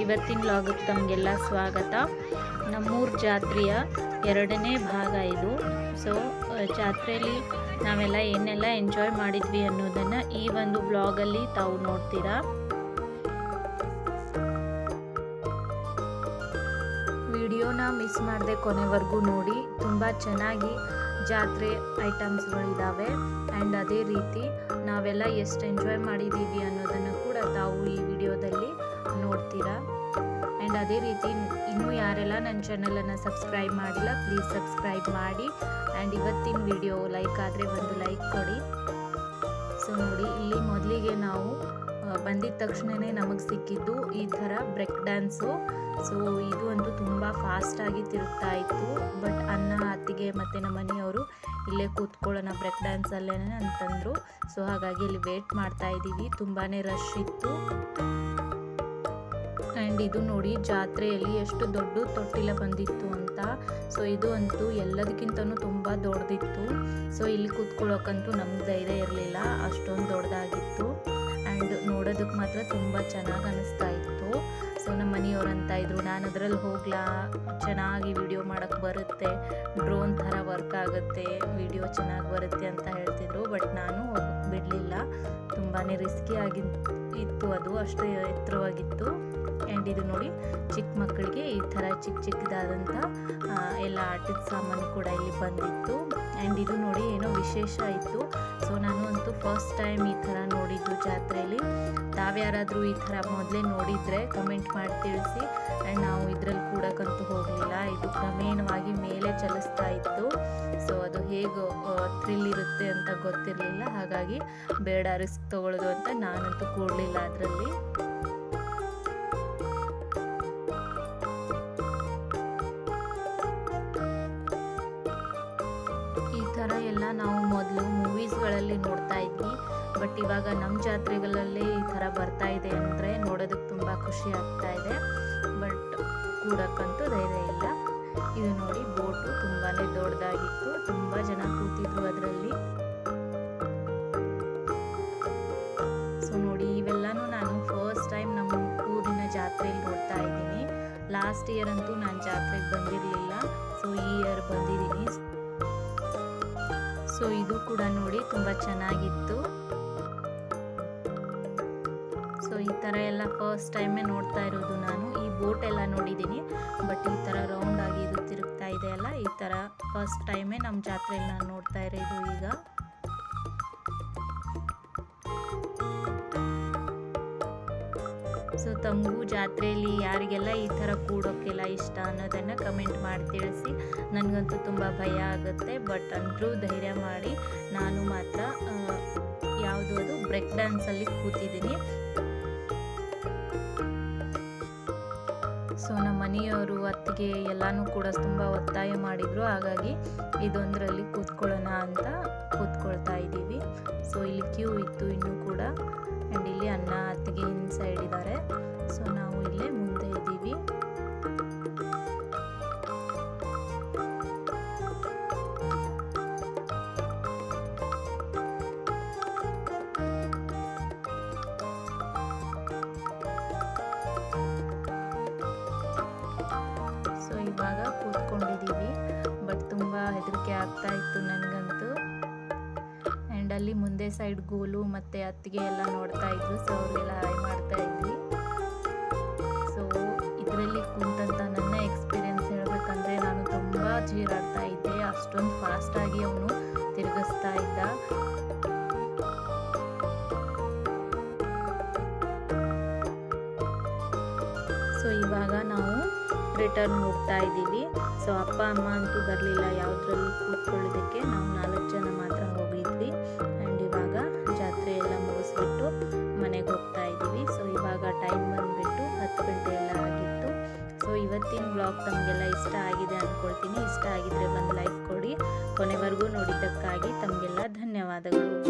ಇವತ್ತಿನ ಲಾಗಕ್ಕೆ ತಮಗೆಲ್ಲ ಸ್ವಾಗತ. ನಮ್ಮೂರ ಜಾತ್ರೆಯ ಎರಡನೇ ಭಾಗ ಇದು. ಸೊ ಜಾತ್ರೆಯಲ್ಲಿ ನಾವೆಲ್ಲ ಏನೆಲ್ಲ ಎಂಜಾಯ್ ಮಾಡಿದ್ವಿ ಅನ್ನೋದನ್ನು ಈ ಒಂದು ಬ್ಲಾಗಲ್ಲಿ ತಾವು ನೋಡ್ತೀರಾ. ವಿಡಿಯೋನ ಮಿಸ್ ಮಾಡದೆ ಕೊನೆವರೆಗೂ ನೋಡಿ. ತುಂಬ ಚೆನ್ನಾಗಿ ಜಾತ್ರೆ ಐಟಮ್ಸ್ಗಳಿದ್ದಾವೆ ಆ್ಯಂಡ್ ಅದೇ ರೀತಿ ನಾವೆಲ್ಲ ಎಷ್ಟು ಎಂಜಾಯ್ ಮಾಡಿದ್ದೀವಿ ಅನ್ನೋದನ್ನು ಕೂಡ ತಾವು ಈ ವಿಡಿಯೋದಲ್ಲಿ ನೋಡ್ತೀರಾ? ಆ್ಯಂಡ್ ಅದೇ ರೀತಿ ಇನ್ನೂ ಯಾರೆಲ್ಲ ನನ್ನ ಚಾನಲನ್ನು ಸಬ್ಸ್ಕ್ರೈಬ್ ಮಾಡಿಲ್ಲ ಪ್ಲೀಸ್ ಸಬ್ಸ್ಕ್ರೈಬ್ ಮಾಡಿ. ಆ್ಯಂಡ್ ಇವತ್ತಿನ ವಿಡಿಯೋ ಲೈಕ್ ಆದರೆ ಒಂದು ಲೈಕ್ ಕೊಡಿ. ಸೊ ನೋಡಿ, ಇಲ್ಲಿ ಮೊದಲಿಗೆ ನಾವು ಬಂದಿದ ತಕ್ಷಣವೇ ನಮಗೆ ಸಿಕ್ಕಿದ್ದು ಈ ಥರ ಬ್ರೇಕ್ ಡ್ಯಾನ್ಸು ಸೊ ಇದು ಅಂತೂ ತುಂಬ ಫಾಸ್ಟಾಗಿ ತಿರುಗ್ತಾ ಇತ್ತು. ಬಟ್ ಅನ್ನ, ಅತ್ತಿಗೆ ಮತ್ತು ನಮ್ಮ ಮನೆಯವರು ಇಲ್ಲೇ ಕೂತ್ಕೊಳ್ಳೋಣ ಬ್ರೇಕ್ ಡ್ಯಾನ್ಸಲ್ಲೇ ಅಂತಂದರು. ಸೊ ಹಾಗಾಗಿ ಇಲ್ಲಿ ವೇಟ್ ಮಾಡ್ತಾ ಇದ್ದೀವಿ. ತುಂಬಾ ರಶ್ ಇತ್ತು. ಆ್ಯಂಡ್ ಇದು ನೋಡಿ ಜಾತ್ರೆಯಲ್ಲಿ ಎಷ್ಟು ದೊಡ್ಡ ತೊಟ್ಟಿಲ ಬಂದಿತ್ತು ಅಂತ. ಸೊ ಇದು ಅಂತೂ ಎಲ್ಲದಕ್ಕಿಂತನೂ ತುಂಬ ದೊಡ್ಡದಿತ್ತು. ಸೊ ಇಲ್ಲಿ ಕೂತ್ಕೊಳ್ಳೋಕ್ಕಂತೂ ನಮ್ಗೆ ಧೈರ್ಯ ಇರಲಿಲ್ಲ. ಅಷ್ಟೊಂದು ದೊಡ್ಡದಾಗಿತ್ತು. ಆ್ಯಂಡ್ ನೋಡೋದಕ್ಕೆ ಮಾತ್ರ ತುಂಬ ಚೆನ್ನಾಗಿ ಅನ್ನಿಸ್ತಾ ಇತ್ತು. ಸೊ ನಮ್ಮ ಮನೆಯವ್ರು ಅಂತ ಇದ್ರು ನಾನು ಅದರಲ್ಲಿ ಹೋಗ್ಲಾ, ಚೆನ್ನಾಗಿ ವಿಡಿಯೋ ಮಾಡೋಕ್ಕೆ ಬರುತ್ತೆ ಡ್ರೋನ್ ಥರ ವರ್ಕ್ ಆಗುತ್ತೆ ವಿಡಿಯೋ ಚೆನ್ನಾಗಿ ಬರುತ್ತೆ ಅಂತ ಹೇಳ್ತಿದ್ರು ಬಟ್ ನಾನು ಬಿಡಲಿಲ್ಲ ತುಂಬಾ ರಿಸ್ಕಿ ಆಗಿ ಇತ್ತು ಅದು, ಅಷ್ಟು ಎತ್ತರವಾಗಿತ್ತು. ಆ್ಯಂಡ್ ಇದು ನೋಡಿ ಚಿಕ್ಕ ಮಕ್ಕಳಿಗೆ ಈ ಥರ ಚಿಕ್ಕ ಚಿಕ್ಕದಾದಂಥ ಎಲ್ಲ ಆಟದ ಸಾಮಾನು ಕೂಡ ಇಲ್ಲಿ ಬಂದಿತ್ತು. ಆ್ಯಂಡ್ ಇದು ನೋಡಿ ಏನೋ ವಿಶೇಷ ಇತ್ತು. ಸೊ ನಾನು ಅಂತೂ ಫಸ್ಟ್ ಟೈಮ್ ಈ ಥರ ನೋಡಿದ್ದು ಜಾತ್ರೆಯಲ್ಲಿ. ತಾವ್ಯಾರಾದರೂ ಈ ಥರ ಮೊದಲೇ ನೋಡಿದರೆ ಕಮೆಂಟ್ ಮಾಡಿ ತಿಳಿಸಿ. ಆ್ಯಂಡ್ ನಾವು ಇದರಲ್ಲಿ ಕೂಡಕ್ಕಂತೂ ಹೋಗಲಿಲ್ಲ. ಇದು ಕ್ರಮೇಣವಾಗಿ ಮೇಲೆ ಚಲಿಸ್ತಾ ಇತ್ತು. ಸೊ ಅದು ಹೇಗೆ ಥ್ರಿಲ್ ಇರುತ್ತೆ ಅಂತ ಗೊತ್ತಿರಲಿಲ್ಲ. ಹಾಗಾಗಿ ಬೇಡ ರಿಸ್ಕ್ ತೊಗೊಳ್ಳೋದು ಅಂತ ನಾನಂತೂ ಕೂಡಲಿಲ್ಲ ಅದರಲ್ಲಿ. ಮೂವೀಸ್ಗಳಲ್ಲಿ ನೋಡ್ತಾ ಇದ್ವಿ. ಬಟ್ ಇವಾಗ ನಮ್ಮ ಜಾತ್ರೆಗಳಲ್ಲಿ ಈ ಥರ ಬರ್ತಾ ಇದೆ ಅಂದರೆ ನೋಡೋದಕ್ಕೆ ತುಂಬ ಖುಷಿ ಆಗ್ತಾ ಇದೆ. ಬಟ್ ಕೂಡಕ್ಕಂತೂ ಧೈರ್ಯ ಇಲ್ಲ. ಇದು ನೋಡಿ ಬೋಟು ತುಂಬಾ ದೊಡ್ಡದಾಗಿತ್ತು. ತುಂಬ ಜನ ಕೂತಿದ್ರು ಅದರಲ್ಲಿ. ಸೊ ನೋಡಿ ಇವೆಲ್ಲನೂ ನಾನು ಫಸ್ಟ್ ಟೈಮ್ ನಮ್ಮ ಊರಿನ ಜಾತ್ರೆಯಲ್ಲಿ ನೋಡ್ತಾ ಇದ್ದೀನಿ. ಲಾಸ್ಟ್ ಇಯರ್ ಅಂತೂ ನಾನು ಜಾತ್ರೆಗೆ ಬಂದಿರಲಿಲ್ಲ. ಸೊ ಈ ಇಯರ್ ಬಂದಿದ್ದೀನಿ. ಸೊ ಇದು ಕೂಡ ನೋಡಿ ತುಂಬ ಚೆನ್ನಾಗಿತ್ತು. ಸೊ ಈ ಥರ ಎಲ್ಲ ಫಸ್ಟ್ ಟೈಮೇ ನೋಡ್ತಾ ಇರೋದು ನಾನು. ಈ ಬೋಟ್ ಎಲ್ಲ ನೋಡಿದ್ದೀನಿ. ಬಟ್ ಈ ಥರ ರೌಂಡ್ ಆಗಿ ಇದು ತಿರುಗ್ತಾ ಇದೆ ಅಲ್ಲ, ಈ ಥರ ಫಸ್ಟ್ ಟೈಮೇ ನಮ್ಮ ಜಾತ್ರೆಯಲ್ಲಿ ನಾನು ನೋಡ್ತಾ ಇರೋದು ಈಗ. ಸೊ ತಮಗೂ ಜಾತ್ರೆಯಲ್ಲಿ ಯಾರಿಗೆಲ್ಲ ಈ ಥರ ಕೂಡೋಕ್ಕೆಲ್ಲ ಇಷ್ಟ ಅನ್ನೋದನ್ನು ಕಮೆಂಟ್ ಮಾಡಿ ತಿಳಿಸಿ. ನನಗಂತೂ ತುಂಬ ಭಯ ಆಗುತ್ತೆ ಬಟ್ ಅಂದರೂ ಧೈರ್ಯ ಮಾಡಿ ನಾನು ಮಾತ್ರ ಯಾವುದು ಅದು ಬ್ರೇಕ್ ಡ್ಯಾನ್ಸಲ್ಲಿ ಕೂತಿದ್ದೀನಿ. ಸೊ ನಮ್ಮ ಮನೆಯವರು, ಅತ್ತಿಗೆ ಎಲ್ಲನೂ ಕೂಡ ತುಂಬ ಒತ್ತಾಯ ಮಾಡಿದರು, ಹಾಗಾಗಿ ಇದೊಂದರಲ್ಲಿ ಕೂತ್ಕೊಳ್ಳೋಣ ಅಂತ ಕೂತ್ಕೊಳ್ತಾ ಇದ್ದೀವಿ. ಸೊ ಇಲ್ಲಿ ಕ್ಯೂ ಇತ್ತು ಇನ್ನೂ ಕೂಡ ಆ್ಯಂಡ್ ಇಲ್ಲಿ ಅನ್ನ ಅತ್ತಿಗೆ ಇನ್ ಸೈಡ್ ಇದ್ದಾರೆ. ಸೊ ನಾವು ಇಲ್ಲೇ ಮುಂದೆ ಇದ್ದೀವಿ. ಇವಾಗ ಕೂತ್ಕೊಂಡಿದ್ದೀವಿ. ಬಟ್ ತುಂಬ ಹೆದರಿಕೆ ಆಗ್ತಾ ಇತ್ತು ನನಗಂತೂ. ಆ್ಯಂಡ್ ಅಲ್ಲಿ ಮುಂದೆ ಸೈಡ್ ಗೋಲು ಮತ್ತು ಅತ್ತಿಗೆ ಎಲ್ಲ ನೋಡ್ತಾ ಇದ್ವಿ ಸೊ ಅವ್ರಿಗೆಲ್ಲ ಹಾಯ್ ಮಾಡ್ತಾ ಇದ್ವಿ. ಸೊ ಇದರಲ್ಲಿ ಕುಂತಂತ ನನ್ನ ಎಕ್ಸ್ಪೀರಿಯೆನ್ಸ್ ಹೇಳಬೇಕಂದ್ರೆ ನಾನು ತುಂಬ ಜೀರಾಡ್ತಾ ಇದ್ದೆ. ಅಷ್ಟೊಂದು ಫಾಸ್ಟಾಗಿ ಅವನು ತಿರುಗಿಸ್ತಾ ಇದ್ದ. ಸೊ ಇವಾಗ ನಾವು ರಿಟರ್ನ್ ಹೋಗ್ತಾ ಇದ್ದೀವಿ. ಸೊ ಅಪ್ಪ, ಅಮ್ಮ ಅಂತೂ ಬರಲಿಲ್ಲ ಯಾವುದ್ರಲ್ಲೂ ಕೂತ್ಕೊಳ್ಳೋದಕ್ಕೆ. ನಾವು ನಾಲ್ಕು ಜನ ಮಾತ್ರ ಹೋಗಿದ್ವಿ. ಆ್ಯಂಡ್ ಇವಾಗ ಜಾತ್ರೆ ಎಲ್ಲ ಮುಗಿಸ್ಬಿಟ್ಟು ಮನೆಗೆ ಹೋಗ್ತಾ ಇದ್ದೀವಿ. ಸೊ ಇವಾಗ ಟೈಮ್ ಬಂದುಬಿಟ್ಟು ಹತ್ತು ಗಂಟೆ ಎಲ್ಲ ಆಗಿತ್ತು. ಸೊ ಇವತ್ತಿನ ಬ್ಲಾಗ್ ತಮಗೆಲ್ಲ ಇಷ್ಟ ಆಗಿದೆ ಅಂದ್ಕೊಳ್ತೀನಿ ಇಷ್ಟ ಆಗಿದ್ರೆ ಬಂದು ಲೈಕ್ ಕೊಡಿ. ಕೊನೆವರೆಗೂ ನೋಡಿದ್ದಕ್ಕಾಗಿ ತಮಗೆಲ್ಲ ಧನ್ಯವಾದಗಳು.